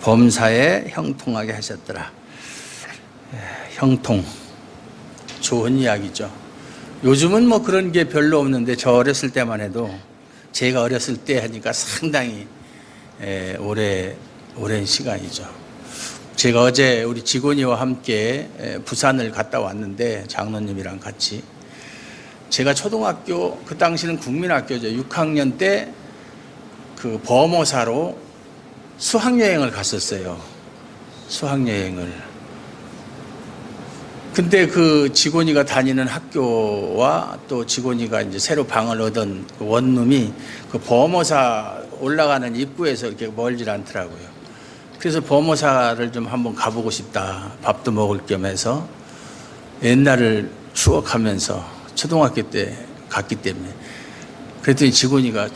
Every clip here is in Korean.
범사에 형통하게 하셨더라. 에, 형통. 좋은 이야기죠. 요즘은 뭐 그런 게 별로 없는데 저 어렸을 때만 해도 제가 어렸을 때 하니까 상당히 에, 오래, 오랜 시간이죠. 제가 어제 우리 직원이와 함께 에, 부산을 갔다 왔는데 장로님이랑 같이 제가 초등학교 그 당시는 국민학교죠. 6학년 때 그 범어사로 수학여행을 갔었어요. 수학여행을. 근데 그 직원이가 다니는 학교와 또 직원이가 이제 새로 방을 얻은 그 원룸이 그 범어사 올라가는 입구에서 이렇게 멀질 않더라고요. 그래서 범어사를 좀 한번 가보고 싶다. 밥도 먹을 겸 해서 옛날을 추억하면서 초등학교 때 갔기 때문에 그랬더니 직원이가 어,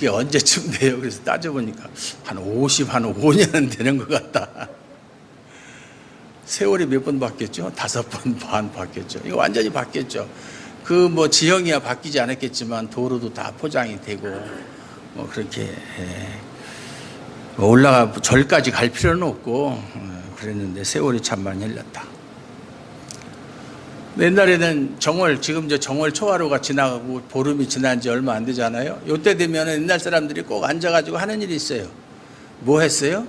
그게 언제쯤 돼요? 그래서 따져보니까 한 50, 한 5년은 되는 것 같다. 세월이 몇 번 바뀌었죠? 다섯 번 반 바뀌었죠. 이거 완전히 바뀌었죠. 그 뭐 지형이야 바뀌지 않았겠지만 도로도 다 포장이 되고 뭐 그렇게 예. 뭐 올라가 절까지 갈 필요는 없고 어, 그랬는데 세월이 참 많이 흘렀다. 옛날에는 정월 지금 저 정월 초하루가 지나가고 보름이 지난 지 얼마 안 되잖아요. 요때 되면 옛날 사람들이 꼭 앉아가지고 하는 일이 있어요. 뭐 했어요?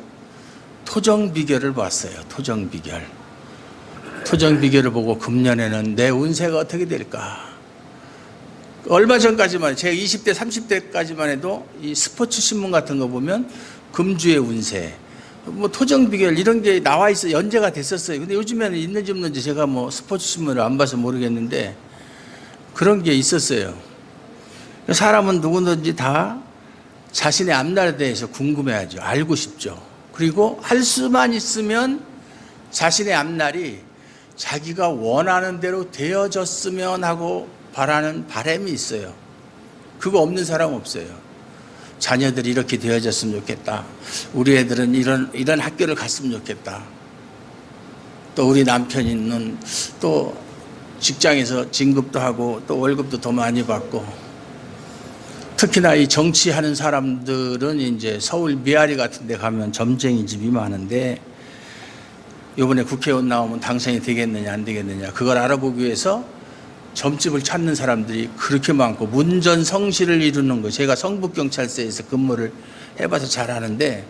토정 비결을 봤어요. 토정 비결. 토정 비결을 보고 금년에는 내 운세가 어떻게 될까? 얼마 전까지만 제 20대 30대까지만 해도 이 스포츠 신문 같은 거 보면 금주의 운세 뭐 토정 비결 이런 게 나와 있어 연재가 됐었어요. 근데 요즘에는 있는지 없는지 제가 뭐 스포츠 신문을 안 봐서 모르겠는데 그런 게 있었어요. 사람은 누구든지 다 자신의 앞날에 대해서 궁금해하죠. 알고 싶죠. 그리고 할 수만 있으면 자신의 앞날이 자기가 원하는 대로 되어졌으면 하고 바라는 바람이 있어요. 그거 없는 사람 없어요. 자녀들이 이렇게 되어졌으면 좋겠다. 우리 애들은 이런 이런 학교를 갔으면 좋겠다. 또 우리 남편이는 또 직장에서 진급도 하고 또 월급도 더 많이 받고 특히나 이 정치하는 사람들은 이제 서울 미아리 같은 데 가면 점쟁이 집이 많은데 이번에 국회의원 나오면 당선이 되겠느냐 안 되겠느냐 그걸 알아보기 위해서 점집을 찾는 사람들이 그렇게 많고 문전 성시를 이루는 거 제가 성북경찰서에서 근무를 해봐서 잘 아는데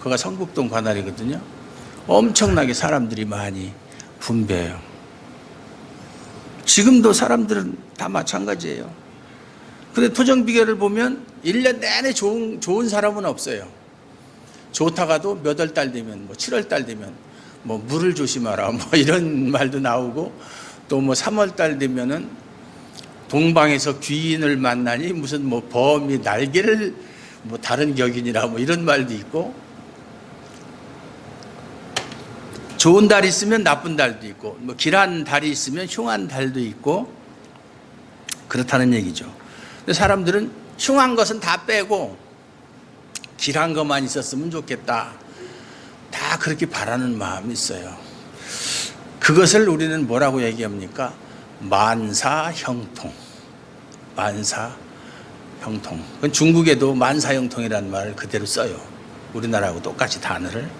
그가 성북동 관할이거든요. 엄청나게 사람들이 많이 분배해요. 지금도 사람들은 다 마찬가지예요. 근데 토정 비결을 보면 1년 내내 좋은, 좋은 사람은 없어요. 좋다가도 몇 월 달 되면 뭐 7월 달 되면 뭐 물을 조심하라 뭐 이런 말도 나오고 또 뭐 3월 달 되면은 동방에서 귀인을 만나니 무슨 뭐 범이 날개를 뭐 다른 격인이라 뭐 이런 말도 있고 좋은 달이 있으면 나쁜 달도 있고 뭐 길한 달이 있으면 흉한 달도 있고 그렇다는 얘기죠. 근데 사람들은 흉한 것은 다 빼고 길한 것만 있었으면 좋겠다. 다 그렇게 바라는 마음이 있어요. 그것을 우리는 뭐라고 얘기합니까? 만사형통. 만사형통. 그건 중국에도 만사형통이라는 말을 그대로 써요. 우리나라하고 똑같이 단어를.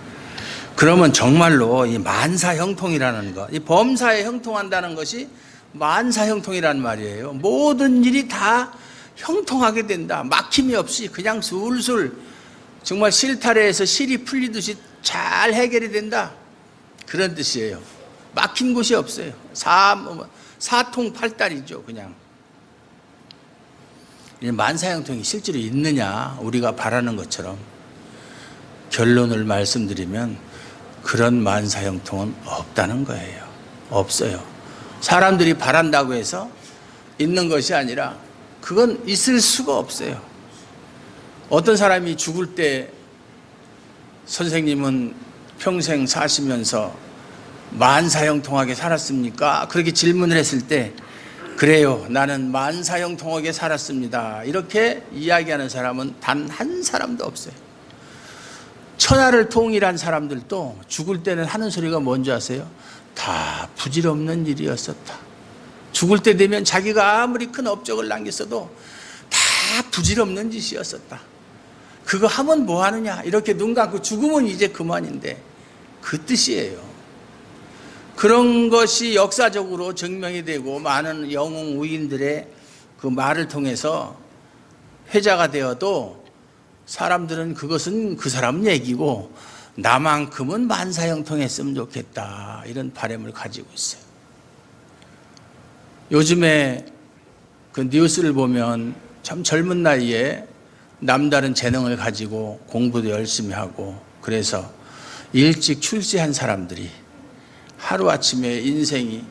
그러면 정말로 이 만사형통이라는 것, 이 범사에 형통한다는 것이 만사형통이라는 말이에요. 모든 일이 다 형통하게 된다. 막힘이 없이 그냥 술술 정말 실타래에서 실이 풀리듯이 잘 해결이 된다. 그런 뜻이에요. 막힌 곳이 없어요. 사, 뭐, 사통팔달이죠, 그냥. 이 만사형통이 실제로 있느냐, 우리가 바라는 것처럼. 결론을 말씀드리면 그런 만사형통은 없다는 거예요. 없어요. 사람들이 바란다고 해서 있는 것이 아니라 그건 있을 수가 없어요. 어떤 사람이 죽을 때 선생님은 평생 사시면서 만사형통하게 살았습니까? 그렇게 질문을 했을 때 그래요. 나는 만사형통하게 살았습니다. 이렇게 이야기하는 사람은 단 한 사람도 없어요. 천하를 통일한 사람들도 죽을 때는 하는 소리가 뭔지 아세요? 다 부질없는 일이었었다. 죽을 때 되면 자기가 아무리 큰 업적을 남겼어도 다 부질없는 짓이었었다. 그거 하면 뭐 하느냐? 이렇게 눈 감고 죽으면 이제 그만인데 그 뜻이에요. 그런 것이 역사적으로 증명이 되고 많은 영웅 우인들의 그 말을 통해서 회자가 되어도 사람들은 그것은 그 사람 얘기고 나만큼은 만사형통했으면 좋겠다 이런 바람을 가지고 있어요. 요즘에 그 뉴스를 보면 참 젊은 나이에 남다른 재능을 가지고 공부도 열심히 하고 그래서 일찍 출세한 사람들이 하루아침에 인생이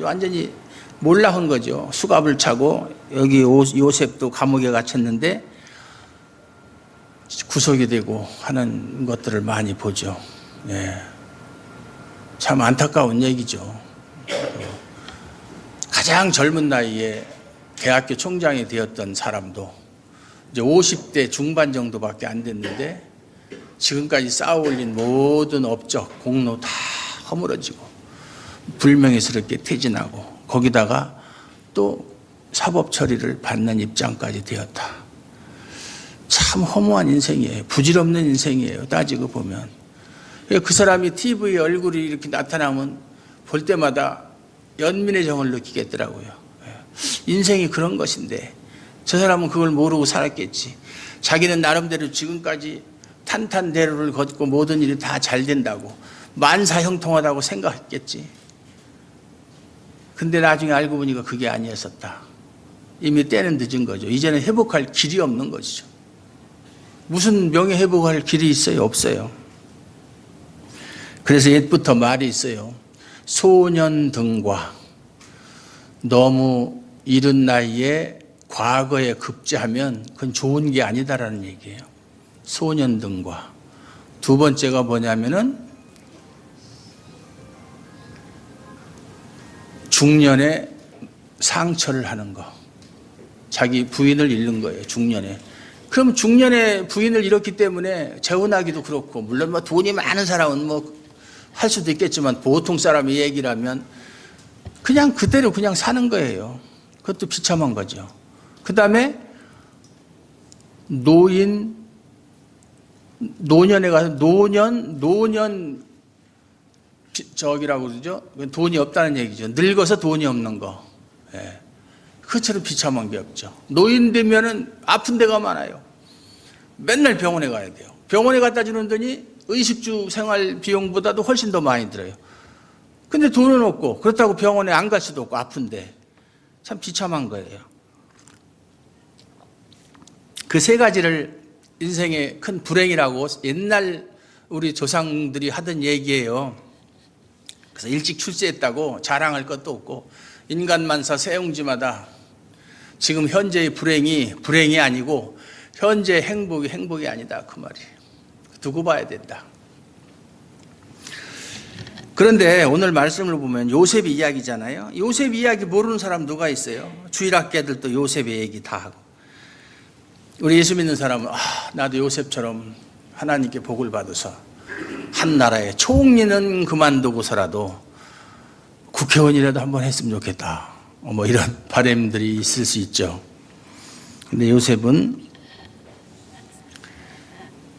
완전히 몰라한 거죠. 수갑을 차고 여기 오- 요셉도 감옥에 갇혔는데 구속이 되고 하는 것들을 많이 보죠. 예. 참 안타까운 얘기죠. 가장 젊은 나이에 대학교 총장이 되었던 사람도 이제 50대 중반 정도밖에 안 됐는데 지금까지 쌓아 올린 모든 업적, 공로 다 허물어지고 불명예스럽게 퇴진하고 거기다가 또 사법 처리를 받는 입장까지 되었다. 참 허무한 인생이에요. 부질없는 인생이에요. 따지고 보면. 그 사람이 TV에 얼굴이 이렇게 나타나면 볼 때마다 연민의 정을 느끼겠더라고요. 인생이 그런 것인데 저 사람은 그걸 모르고 살았겠지. 자기는 나름대로 지금까지 탄탄대로를 걷고 모든 일이 다 잘 된다고 만사형통하다고 생각했겠지. 근데 나중에 알고 보니까 그게 아니었었다. 이미 때는 늦은 거죠. 이제는 회복할 길이 없는 것이죠. 무슨 명예 회복할 길이 있어요? 없어요. 그래서 옛부터 말이 있어요. 소년 등과 너무 이른 나이에 과거에 급제하면 그건 좋은 게 아니다라는 얘기예요. 소년 등과 두 번째가 뭐냐면은 중년에 상처를 하는 거. 자기 부인을 잃는 거예요, 중년에. 그럼 중년에 부인을 잃었기 때문에 재혼하기도 그렇고, 물론 뭐 돈이 많은 사람은 뭐 할 수도 있겠지만 보통 사람의 얘기라면 그냥 그대로 그냥 사는 거예요. 그것도 비참한 거죠. 그 다음에 노인, 노년에 가서 노년, 노년 비- 저기라고 그러죠. 돈이 없다는 얘기죠. 늙어서 돈이 없는 거. 예. 그처럼 비참한 게 없죠. 노인 되면은 아픈 데가 많아요. 맨날 병원에 가야 돼요. 병원에 갖다 주는 돈이 의식주 생활 비용보다도 훨씬 더 많이 들어요. 근데 돈은 없고 그렇다고 병원에 안 갈 수도 없고 아픈데 참 비참한 거예요. 그 세 가지를 인생의 큰 불행이라고 옛날 우리 조상들이 하던 얘기예요. 그래서 일찍 출세했다고 자랑할 것도 없고 인간만사 세용지마다 지금 현재의 불행이 불행이 아니고 현재 행복이 행복이 아니다 그 말이에요. 두고 봐야 된다. 그런데 오늘 말씀을 보면 요셉 이야기잖아요. 요셉 이야기 모르는 사람 누가 있어요? 주일학교들도 요셉의 얘기 다 하고. 우리 예수 믿는 사람은 아, 나도 요셉처럼 하나님께 복을 받아서 한 나라의 총리는 그만두고서라도 국회의원이라도 한번 했으면 좋겠다. 어, 뭐 이런 바람들이 있을 수 있죠. 근데 요셉은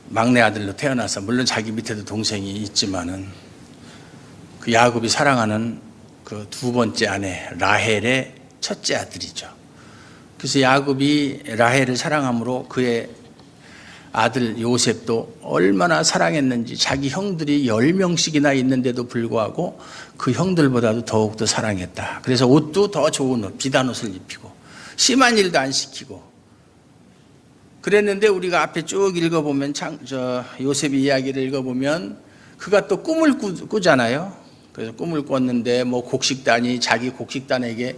막내 아들로 태어나서 물론 자기 밑에도 동생이 있지만은 그 야곱이 사랑하는 그 두 번째 아내 라헬의 첫째 아들이죠. 그래서 야곱이 라헬을 사랑함으로 그의 아들 요셉도 얼마나 사랑했는지 자기 형들이 10명씩이나 있는데도 불구하고 그 형들보다도 더욱더 사랑했다. 그래서 옷도 더 좋은 옷, 비단 옷을 입히고 심한 일도 안 시키고 그랬는데 우리가 앞에 쭉 읽어보면 참, 저 요셉의 이야기를 읽어보면 그가 또 꿈을 꾸, 꾸잖아요. 그래서 꿈을 꿨는데 뭐 곡식단이 자기 곡식단에게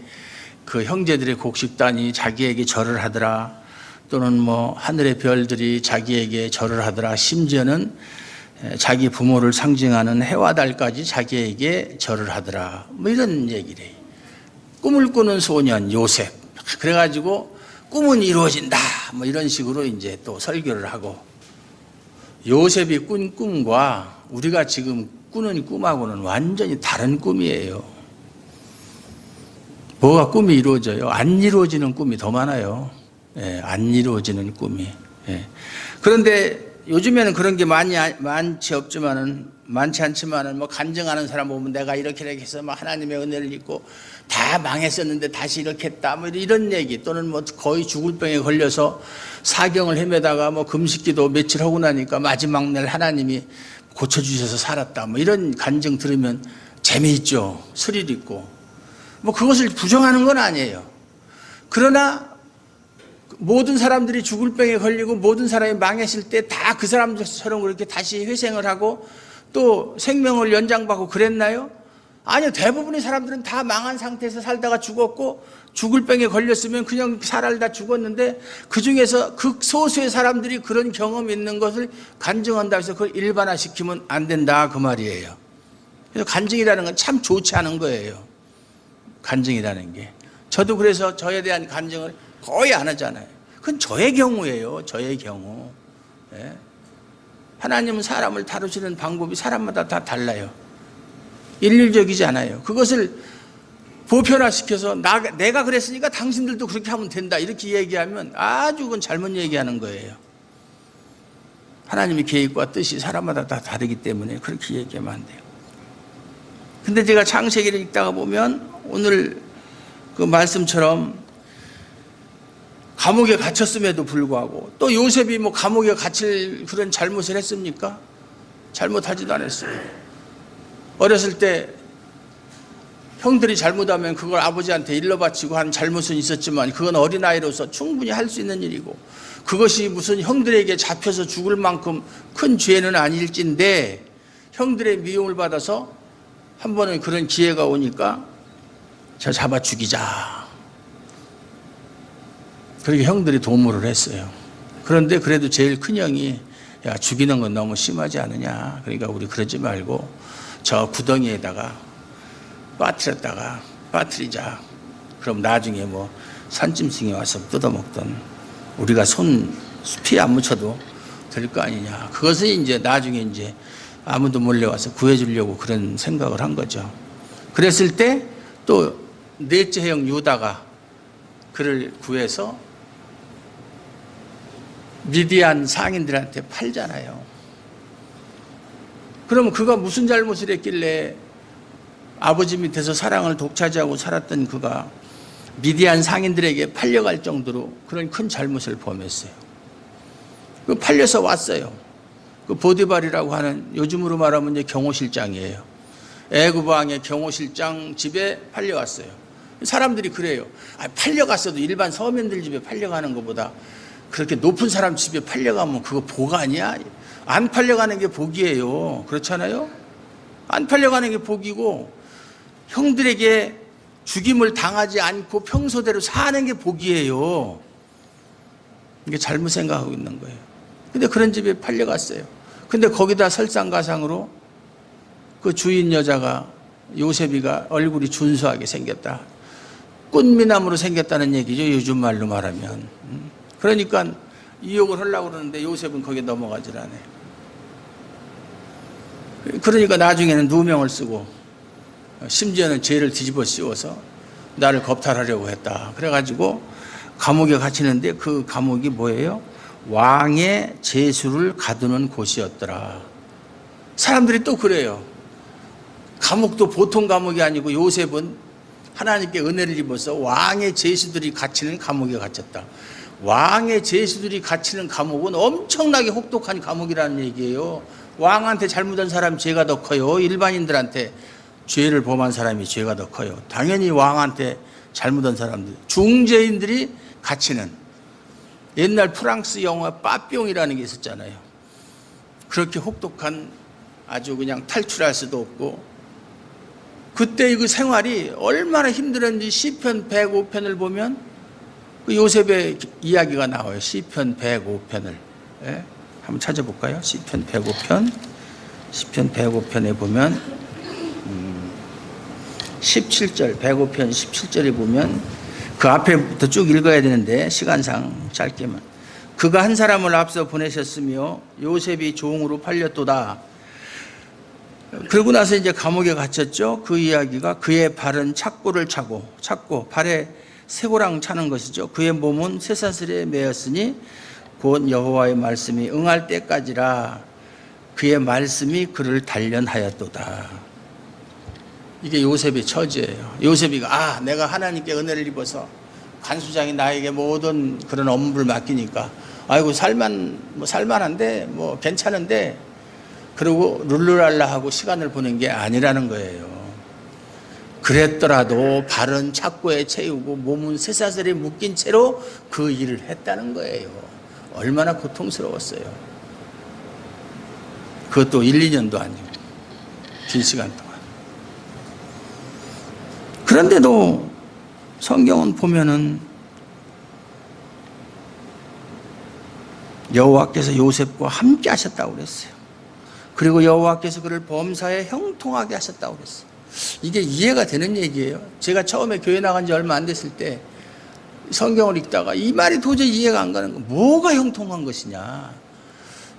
그 형제들의 곡식단이 자기에게 절을 하더라. 또는 뭐 하늘의 별들이 자기에게 절을 하더라. 심지어는 자기 부모를 상징하는 해와 달까지 자기에게 절을 하더라. 뭐 이런 얘기래. 꿈을 꾸는 소년 요셉. 그래가지고 꿈은 이루어진다. 뭐 이런 식으로 이제 또 설교를 하고 요셉이 꾼 꿈과 우리가 지금 꾸는 꿈하고는 완전히 다른 꿈이에요. 뭐가 꿈이 이루어져요? 안 이루어지는 꿈이 더 많아요. 예, 안 이루어지는 꿈이. 예. 그런데 요즘에는 그런 게 많이 아- 많지 없지만은 많지 않지만은 뭐 간증하는 사람 보면 내가 이렇게 이렇게 해서 뭐 하나님의 은혜를 입고 다 망했었는데 다시 이렇게 했다 뭐 이런 얘기 또는 뭐 거의 죽을 병에 걸려서 사경을 헤매다가 뭐 금식기도 며칠 하고 나니까 마지막 날 하나님이 고쳐 주셔서 살았다 뭐 이런 간증 들으면 재미있죠 스릴 있고 뭐 그것을 부정하는 건 아니에요 그러나 모든 사람들이 죽을 병에 걸리고 모든 사람이 망했을 때 다 그 사람들처럼 그렇게 다시 회생을 하고 또 생명을 연장받고 그랬나요? 아니요. 대부분의 사람들은 다 망한 상태에서 살다가 죽었고 죽을 병에 걸렸으면 그냥 살아다 죽었는데 그 중에서 극소수의 사람들이 그런 경험이 있는 것을 간증한다 해서 그걸 일반화시키면 안 된다 그 말이에요. 그래서 간증이라는 건 참 좋지 않은 거예요. 간증이라는 게. 저도 그래서 저에 대한 간증을 거의 안 하잖아요. 그건 저의 경우예요. 저의 경우. 예. 하나님은 사람을 다루시는 방법이 사람마다 다 달라요. 일률적이지 않아요. 그것을 보편화시켜서 나, 내가 그랬으니까 당신들도 그렇게 하면 된다. 이렇게 얘기하면 아주 그건 잘못 얘기하는 거예요. 하나님의 계획과 뜻이 사람마다 다 다르기 때문에 그렇게 얘기하면 안 돼요. 근데 제가 창세기를 읽다가 보면 오늘 그 말씀처럼 감옥에 갇혔음에도 불구하고 또 요셉이 뭐 감옥에 갇힐 그런 잘못을 했습니까? 잘못하지도 않았어요. 어렸을 때 형들이 잘못하면 그걸 아버지한테 일러 바치고 한 잘못은 있었지만 그건 어린아이로서 충분히 할 수 있는 일이고 그것이 무슨 형들에게 잡혀서 죽을 만큼 큰 죄는 아닐진데 형들의 미움을 받아서 한 번은 그런 기회가 오니까 저 잡아 죽이자. 그렇게 형들이 도모를 했어요. 그런데 그래도 제일 큰 형이 야 죽이는 건 너무 심하지 않느냐. 그러니까 우리 그러지 말고 저 구덩이에다가 빠뜨렸다가 빠뜨리자. 그럼 나중에 뭐 산짐승이 와서 뜯어먹던 우리가 손 피 안 묻혀도 될 거 아니냐. 그것을 이제 나중에 이제 아무도 몰래 와서 구해주려고 그런 생각을 한 거죠. 그랬을 때 또 넷째 형 유다가 그를 구해서 미디안 상인들한테 팔잖아요. 그러면 그가 무슨 잘못을 했길래 아버지 밑에서 사랑을 독차지하고 살았던 그가 미디안 상인들에게 팔려갈 정도로 그런 큰 잘못을 범했어요. 그 팔려서 왔어요. 그 보디발이라고 하는 요즘으로 말하면 이제 경호실장이에요. 애굽 왕의 경호실장 집에 팔려갔어요. 사람들이 그래요. 아, 팔려갔어도 일반 서민들 집에 팔려가는 것보다 그렇게 높은 사람 집에 팔려가면 그거 복 아니야? 안 팔려가는 게 복이에요. 그렇잖아요? 안 팔려가는 게 복이고 형들에게 죽임을 당하지 않고 평소대로 사는 게 복이에요. 이게 잘못 생각하고 있는 거예요. 근데 그런 집에 팔려갔어요. 근데 거기다 설상가상으로 그 주인 여자가 요셉이가 얼굴이 준수하게 생겼다. 꽃미남으로 생겼다는 얘기죠. 요즘 말로 말하면. 음. 그러니까 이욕을 하려고 그러는데 요셉은 거기에 넘어가질 않아요. 그러니까 나중에는 누명을 쓰고 심지어는 죄를 뒤집어 씌워서 나를 겁탈하려고 했다. 그래가지고 감옥에 갇히는데 그 감옥이 뭐예요? 왕의 제수를 가두는 곳이었더라. 사람들이 또 그래요. 감옥도 보통 감옥이 아니고 요셉은 하나님께 은혜를 입어서 왕의 제수들이 갇히는 감옥에 갇혔다. 왕의 제수들이 갇히는 감옥은 엄청나게 혹독한 감옥이라는 얘기예요. 왕한테 잘못한 사람 죄가 더 커요. 일반인들한테 죄를 범한 사람이 죄가 더 커요. 당연히 왕한테 잘못한 사람들, 중재인들이 갇히는 옛날 프랑스 영화 빠뿅이라는 게 있었잖아요. 그렇게 혹독한 아주 그냥 탈출할 수도 없고 그때 그 생활이 얼마나 힘들었는지 시편 105편을 보면 그 요셉의 이야기가 나와요. 시편 105편을. 예? 한번 찾아볼까요? 시편 105편. 시편 105편에 보면 음, 17절 105편 17절에 보면 그 앞에부터 쭉 읽어야 되는데 시간상 짧게만 그가 한 사람을 앞서 보내셨으며 요셉이 종으로 팔렸도다. 그러고 나서 이제 감옥에 갇혔죠. 그 이야기가 그의 발은 착고를 차고 착고 발에 쇠고랑 차는 것이죠. 그의 몸은 쇠사슬에 매였으니 곧 여호와의 말씀이 응할 때까지라 그의 말씀이 그를 단련하였도다. 이게 요셉의 처지예요. 요셉이가 아 내가 하나님께 은혜를 입어서 간수장이 나에게 모든 그런 업무를 맡기니까 아이고 살만 뭐 살만한데 뭐 괜찮은데 그리고 룰루랄라 하고 시간을 보낸 게 아니라는 거예요. 그랬더라도 발은 착고에 채우고 몸은 쇠사슬에 묶인 채로 그 일을 했다는 거예요. 얼마나 고통스러웠어요. 그것도 1, 2년도 아니고 긴 시간 동안. 그런데도 성경은 보면은 여호와께서 요셉과 함께 하셨다고 그랬어요. 그리고 여호와께서 그를 범사에 형통하게 하셨다고 그랬어요. 이게 이해가 되는 얘기예요. 제가 처음에 교회 나간 지 얼마 안 됐을 때 성경을 읽다가 이 말이 도저히 이해가 안 가는 거. 뭐가 형통한 것이냐?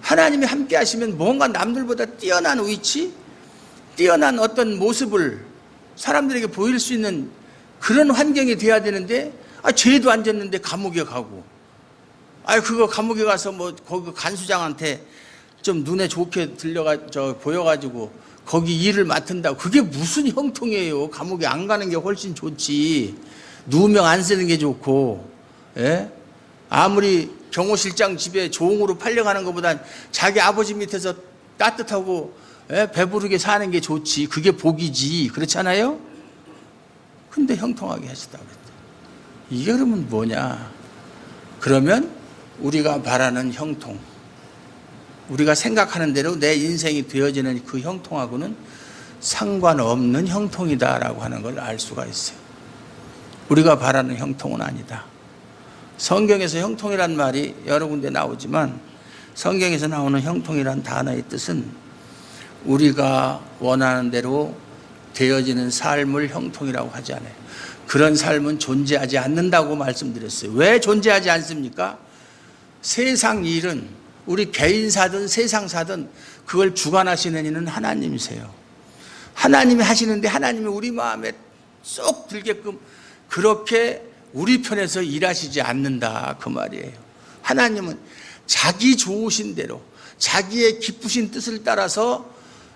하나님이 함께 하시면 뭔가 남들보다 뛰어난 위치, 뛰어난 어떤 모습을 사람들에게 보일 수 있는 그런 환경이 돼야 되는데 아 죄도 안 졌는데 감옥에 가고 아 그거 감옥에 가서 뭐 거기 간수장한테 좀 눈에 좋게 들려가 저 보여가지고 거기 일을 맡은다고. 그게 무슨 형통이에요? 감옥에 안 가는 게 훨씬 좋지. 누명 안 쓰는 게 좋고 예? 아무리 경호실장 집에 종으로 팔려가는 것보단 자기 아버지 밑에서 따뜻하고 예? 배부르게 사는 게 좋지. 그게 복이지. 그렇잖아요? 근데 형통하게 하시다고 그랬대 이게 그러면 뭐냐? 그러면 우리가 바라는 형통 우리가 생각하는 대로 내 인생이 되어지는 그 형통하고는 상관없는 형통이다라고 하는 걸 알 수가 있어요. 우리가 바라는 형통은 아니다. 성경에서 형통이란 말이 여러 군데 나오지만 성경에서 나오는 형통이란 단어의 뜻은 우리가 원하는 대로 되어지는 삶을 형통이라고 하지 않아요. 그런 삶은 존재하지 않는다고 말씀드렸어요. 왜 존재하지 않습니까? 세상 일은 우리 개인사든 세상사든 그걸 주관하시는 이는 하나님이세요. 하나님이 하시는데 하나님이 우리 마음에 쏙 들게끔 그렇게 우리 편에서 일하시지 않는다 그 말이에요. 하나님은 자기 좋으신 대로 자기의 기쁘신 뜻을 따라서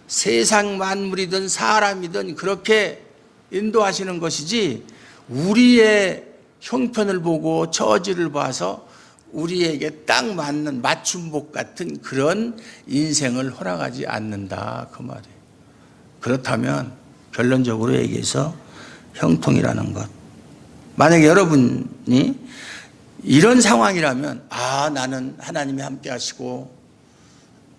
세상 만물이든 사람이든 그렇게 인도하시는 것이지 우리의 형편을 보고 처지를 봐서 우리에게 딱 맞는 맞춤복 같은 그런 인생을 허락하지 않는다 그 말이에요. 그렇다면 결론적으로 얘기해서 형통이라는 것. 만약에 여러분이 이런 상황이라면 아 나는 하나님이 함께 하시고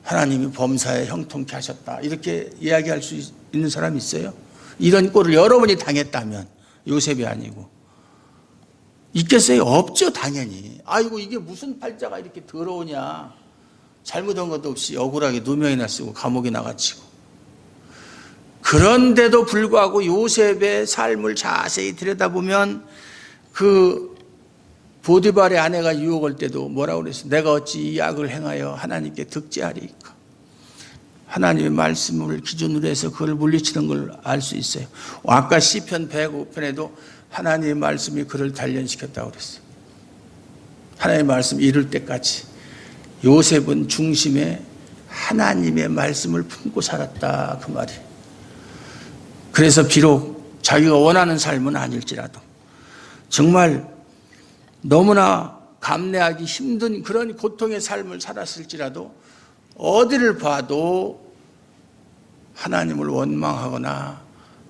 하나님이 범사에 형통케 하셨다 이렇게 이야기할 수 있는 사람이 있어요? 이런 꼴을 여러분이 당했다면 요셉이 아니고 있겠어요? 없죠, 당연히. 아이고, 이게 무슨 팔자가 이렇게 더러우냐. 잘못한 것도 없이 억울하게 누명이나 쓰고 감옥이나 갇히고. 그런데도 불구하고 요셉의 삶을 자세히 들여다보면 그 보디발의 아내가 유혹할 때도 뭐라고 그랬어? 내가 어찌 이 악을 행하여 하나님께 득지하리까? 하나님의 말씀을 기준으로 해서 그걸 물리치는 걸 알 수 있어요. 아까 시편 105편에도 하나님의 말씀이 그를 단련시켰다고 그랬어요. 하나님의 말씀 이룰 때까지 요셉은 중심에 하나님의 말씀을 품고 살았다 그 말이에요. 그래서 비록 자기가 원하는 삶은 아닐지라도 정말 너무나 감내하기 힘든 그런 고통의 삶을 살았을지라도 어디를 봐도 하나님을 원망하거나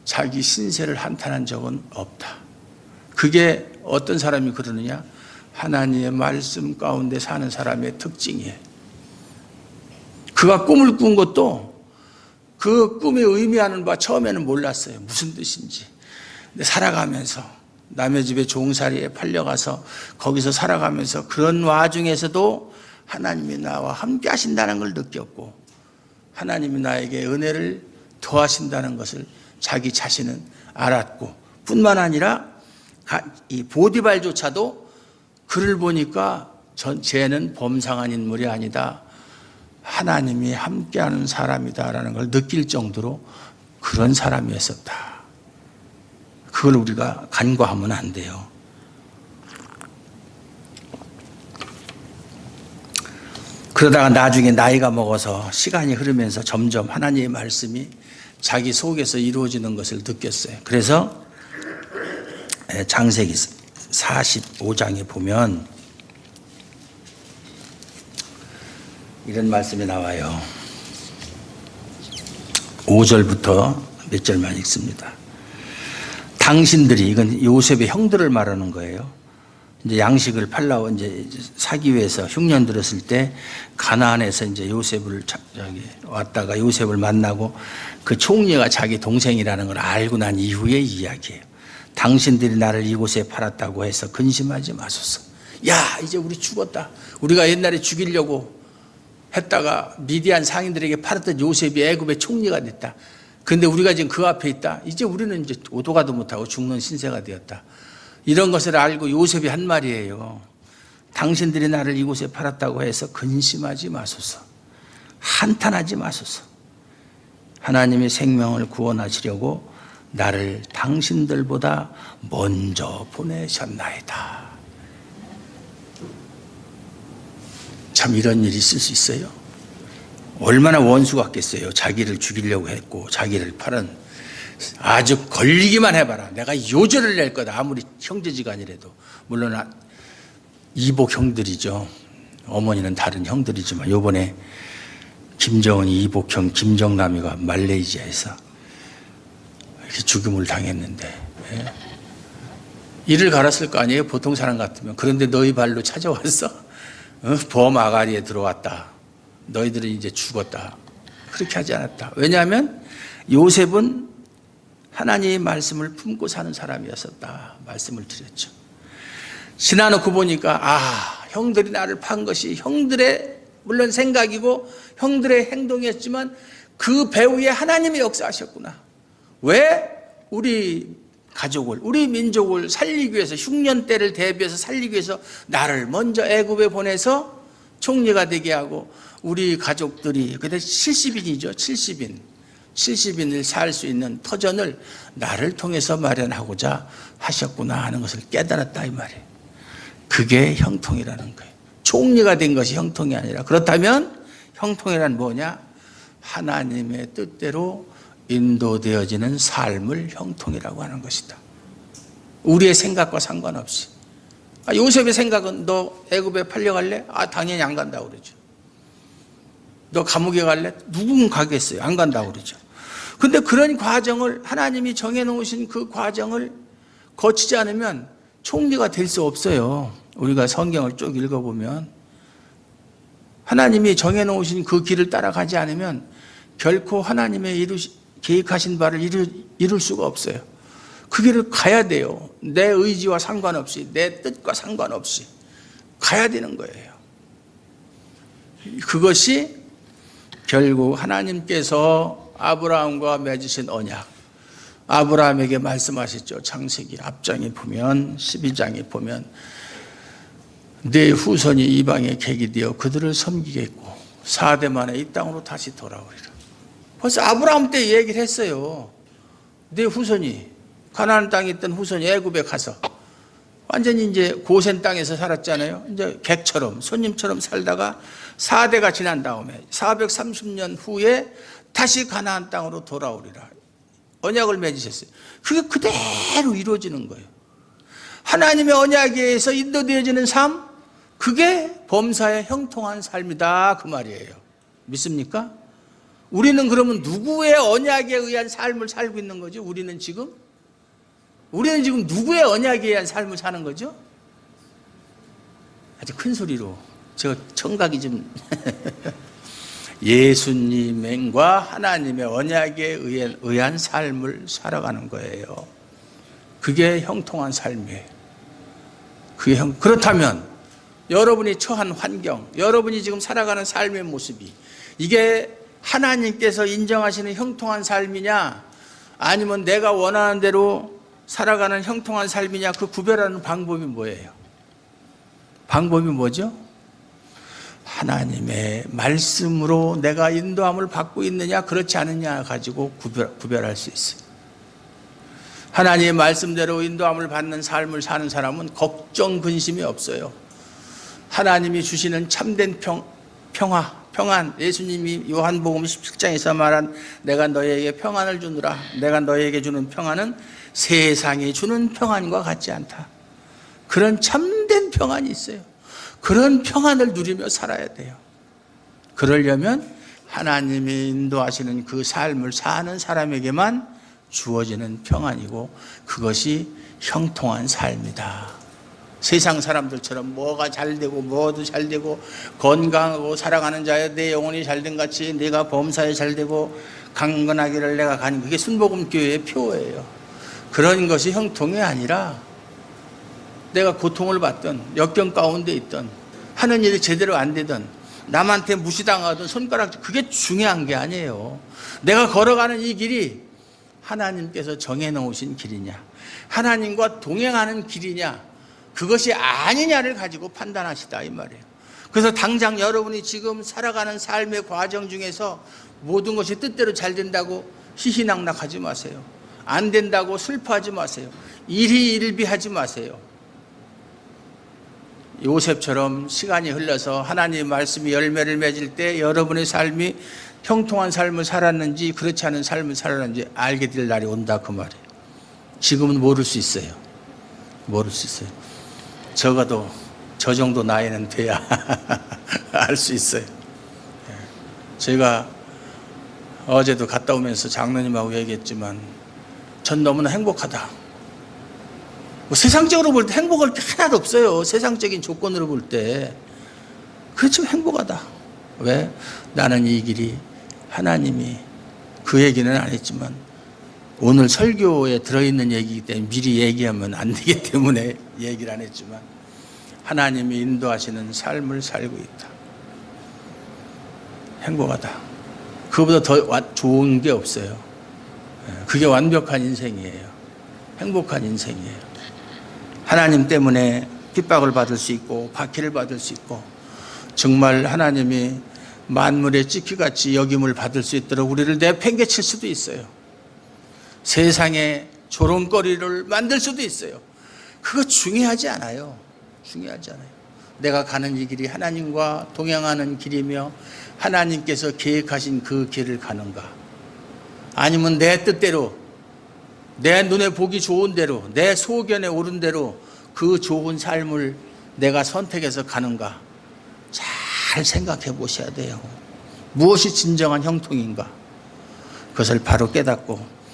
자기 신세를 한탄한 적은 없다. 그게 어떤 사람이 그러느냐? 하나님의 말씀 가운데 사는 사람의 특징이에요. 그가 꿈을 꾼 것도 그 꿈이 의미하는 바 처음에는 몰랐어요. 무슨 뜻인지. 근데 살아가면서 남의 집에 종살이에 팔려가서 거기서 살아가면서 그런 와중에서도 하나님이 나와 함께 하신다는 걸 느꼈고 하나님이 나에게 은혜를 더하신다는 것을 자기 자신은 알았고 뿐만 아니라 이 보디발조차도 그를 보니까 전 쟤는 범상한 인물이 아니다. 하나님이 함께하는 사람이다라는 걸 느낄 정도로 그런 사람이었었다. 그걸 우리가 간과하면 안 돼요. 그러다가 나중에 나이가 먹어서 시간이 흐르면서 점점 하나님의 말씀이 자기 속에서 이루어지는 것을 느꼈어요. 그래서 장세기 45장에 보면 이런 말씀이 나와요. 5절부터 몇 절만 읽습니다. 당신들이 이건 요셉의 형들을 말하는 거예요. 이제 양식을 팔라고 이제 사기 위해서 흉년 들었을 때 가나안에서 이제 요셉을 왔다가 요셉을 만나고 그 총리가 자기 동생이라는 걸 알고 난 이후의 이야기예요. 당신들이 나를 이곳에 팔았다고 해서 근심하지 마소서. 야, 이제 우리 죽었다. 우리가 옛날에 죽이려고 했다가 미디안 상인들에게 팔았던 요셉이 애굽의 총리가 됐다. 근데 우리가 지금 그 앞에 있다. 이제 우리는 이제 오도가도 못하고 죽는 신세가 되었다. 이런 것을 알고 요셉이 한 말이에요. 당신들이 나를 이곳에 팔았다고 해서 근심하지 마소서. 한탄하지 마소서. 하나님의 생명을 구원하시려고 나를 당신들보다 먼저 보내셨나이다. 참 이런 일이 있을 수 있어요. 얼마나 원수 같겠어요. 자기를 죽이려고 했고 자기를 팔은 아주 걸리기만 해봐라. 내가 요절을 낼 거다. 아무리 형제지간이라도 물론 아- 이복 형들이죠. 어머니는 다른 형들이지만 요번에 김정은이 이복형 김정남이가 말레이시아에서 이렇게 죽임을 당했는데 예. 이를 갈았을 거 아니에요. 보통 사람 같으면 그런데 너희 발로 찾아왔어. 어? 범 아가리에 들어왔다. 너희들은 이제 죽었다. 그렇게 하지 않았다. 왜냐하면 요셉은 하나님의 말씀을 품고 사는 사람이었었다. 말씀을 드렸죠. 지나놓고 보니까 아 형들이 나를 판 것이 형들의 물론 생각이고 형들의 행동이었지만 그 배후에 하나님의 역사하셨구나. 왜 우리 가족을 우리 민족을 살리기 위해서 흉년 때를 대비해서 살리기 위해서 나를 먼저 애굽에 보내서 총리가 되게 하고 우리 가족들이 그때 70인이죠. 70인. 70인을 살 수 있는 터전을 나를 통해서 마련하고자 하셨구나 하는 것을 깨달았다 이 말이에요. 그게 형통이라는 거예요. 총리가 된 것이 형통이 아니라 그렇다면 형통이란 뭐냐? 하나님의 뜻대로 인도되어지는 삶을 형통이라고 하는 것이다. 우리의 생각과 상관없이. 아, 요셉의 생각은 너 애굽에 팔려갈래? 아 당연히 안 간다고 그러죠. 너 감옥에 갈래? 누군 가겠어요? 안 간다고 그러죠. 근데 그런 과정을 하나님이 정해놓으신 그 과정을 거치지 않으면 총리가 될 수 없어요. 우리가 성경을 쭉 읽어보면 하나님이 정해놓으신 그 길을 따라가지 않으면 결코 하나님의 이루, 계획하신 바를 이룰, 이룰 수가 없어요. 그 길을 가야 돼요. 내 의지와 상관없이, 내 뜻과 상관없이 가야 되는 거예요. 그것이 결국 하나님께서 아브라함과 맺으신 언약, 아브라함에게 말씀하셨죠. 창세기 앞장에 보면, 12장에 보면, 내 후손이 이방의 객이 되어 그들을 섬기겠고, 4대 만에 이 땅으로 다시 돌아오리라. 벌써 아브라함 때 얘기를 했어요. 내 후손이, 가나안 땅에 있던 후손이 애굽에 가서, 완전히 이제 고센 땅에서 살았잖아요. 이제 객처럼, 손님처럼 살다가 4대가 지난 다음에 430년 후에 다시 가나안 땅으로 돌아오리라. 언약을 맺으셨어요. 그게 그대로 이루어지는 거예요. 하나님의 언약에 의해서 인도되어지는 삶, 그게 범사의 형통한 삶이다. 그 말이에요. 믿습니까? 우리는 그러면 누구의 언약에 의한 삶을 살고 있는 거죠? 우리는 지금? 우리는 지금 누구의 언약에 의한 삶을 사는 거죠? 아주 큰 소리로. 저 청각이 좀. 예수님과 하나님의 언약에 의한 삶을 살아가는 거예요. 그게 형통한 삶이에요. 그게 형, 그렇다면 여러분이 처한 환경, 여러분이 지금 살아가는 삶의 모습이 이게 하나님께서 인정하시는 형통한 삶이냐 아니면 내가 원하는 대로 살아가는 형통한 삶이냐 그 구별하는 방법이 뭐예요? 방법이 뭐죠? 하나님의 말씀으로 내가 인도함을 받고 있느냐 그렇지 않느냐 가지고 구별, 구별할 수 있어요. 하나님의 말씀대로 인도함을 받는 삶을 사는 사람은 걱정 근심이 없어요. 하나님이 주시는 참된 평, 평화, 평안. 예수님이 요한복음 17장에서 말한 내가 너희에게 평안을 주느라. 내가 너희에게 주는 평안은 세상이 주는 평안과 같지 않다. 그런 참된 평안이 있어요. 그런 평안을 누리며 살아야 돼요. 그러려면 하나님이 인도하시는 그 삶을 사는 사람에게만 주어지는 평안이고 그것이 형통한 삶이다. 세상 사람들처럼 뭐가 잘 되고 뭐도 잘 되고 건강하고 살아가는 자여 내 영혼이 잘된 같이 내가 범사에 잘 되고 강건하기를 내가 가는 그게 순복음 교회의 표예요. 그런 것이 형통이 아니라 내가 고통을 받던 역경 가운데 있던 하는 일이 제대로 안 되던 남한테 무시당하던 손가락 그게 중요한 게 아니에요. 내가 걸어가는 이 길이 하나님께서 정해 놓으신 길이냐 하나님과 동행하는 길이냐 그것이 아니냐를 가지고 판단하시다 이 말이에요. 그래서 당장 여러분이 지금 살아가는 삶의 과정 중에서 모든 것이 뜻대로 잘 된다고 희희낙낙하지 마세요. 안 된다고 슬퍼하지 마세요. 일희일비하지 마세요. 요셉처럼 시간이 흘러서 하나님의 말씀이 열매를 맺을 때 여러분의 삶이 형통한 삶을 살았는지 그렇지 않은 삶을 살았는지 알게 될 날이 온다 그 말이에요. 지금은 모를 수 있어요. 모를 수 있어요. 적어도 저 정도 나이는 돼야 알 수 있어요. 예. 제가 어제도 갔다 오면서 장로님하고 얘기했지만 전 너무나 행복하다. 뭐 세상적으로 볼 때 행복할 게 하나도 없어요. 세상적인 조건으로 볼 때. 그렇지만 행복하다. 왜? 나는 이 길이 하나님이 그 얘기는 안 했지만 오늘 설교에 들어있는 얘기이기 때문에 미리 얘기하면 안 되기 때문에 얘기를 안 했지만 하나님이 인도하시는 삶을 살고 있다. 행복하다. 그보다 더 와- 좋은 게 없어요. 예, 그게 완벽한 인생이에요. 행복한 인생이에요. 하나님 때문에 핍박을 받을 수 있고 박해를 받을 수 있고 정말 하나님이 만물의 찌키같이 여김을 받을 수 있도록 우리를 내팽개칠 수도 있어요. 세상에 조롱거리를 만들 수도 있어요. 그거 중요하지 않아요. 중요하지 않아요. 내가 가는 이 길이 하나님과 동행하는 길이며 하나님께서 계획하신 그 길을 가는가? 아니면 내 뜻대로 내 눈에 보기 좋은 대로 내 소견에 오른 대로 그 좋은 삶을 내가 선택해서 가는가? 잘 생각해 보셔야 돼요. 무엇이 진정한 형통인가? 그것을 바로 깨닫고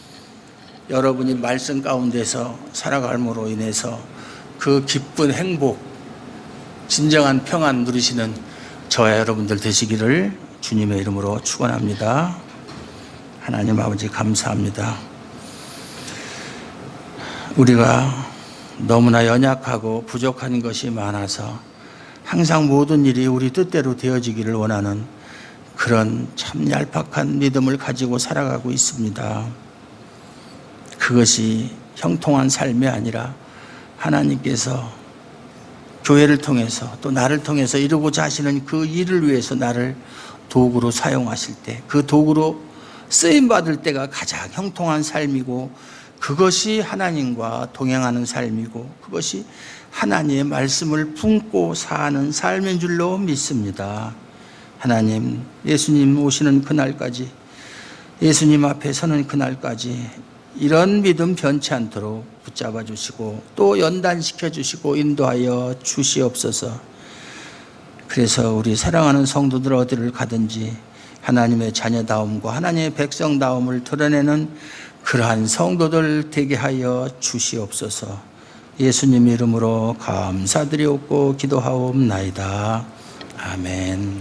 여러분이 말씀 가운데서 살아감으로 인해서 그 기쁜 행복, 진정한 평안 누리시는 저와 여러분들 되시기를 주님의 이름으로 축원합니다. 하나님 아버지 감사합니다. 우리가 너무나 연약하고 부족한 것이 많아서 항상 모든 일이 우리 뜻대로 되어지기를 원하는 그런 참 얄팍한 믿음을 가지고 살아가고 있습니다. 그것이 형통한 삶이 아니라 하나님께서 교회를 통해서 또 나를 통해서 이루고자 하시는 그 일을 위해서 나를 도구로 사용하실 때 그 도구로 쓰임 받을 때가 가장 형통한 삶이고 그것이 하나님과 동행하는 삶이고 그것이 하나님의 말씀을 품고 사는 삶인 줄로 믿습니다. 하나님, 예수님 오시는 그날까지 예수님 앞에 서는 그날까지 이런 믿음 변치 않도록 붙잡아 주시고 또 연단시켜 주시고 인도하여 주시옵소서. 그래서 우리 사랑하는 성도들 어디를 가든지 하나님의 자녀다움과 하나님의 백성다움을 드러내는 그러한 성도들 되게 하여 주시옵소서. 예수님 이름으로 감사드리옵고 기도하옵나이다. 아멘.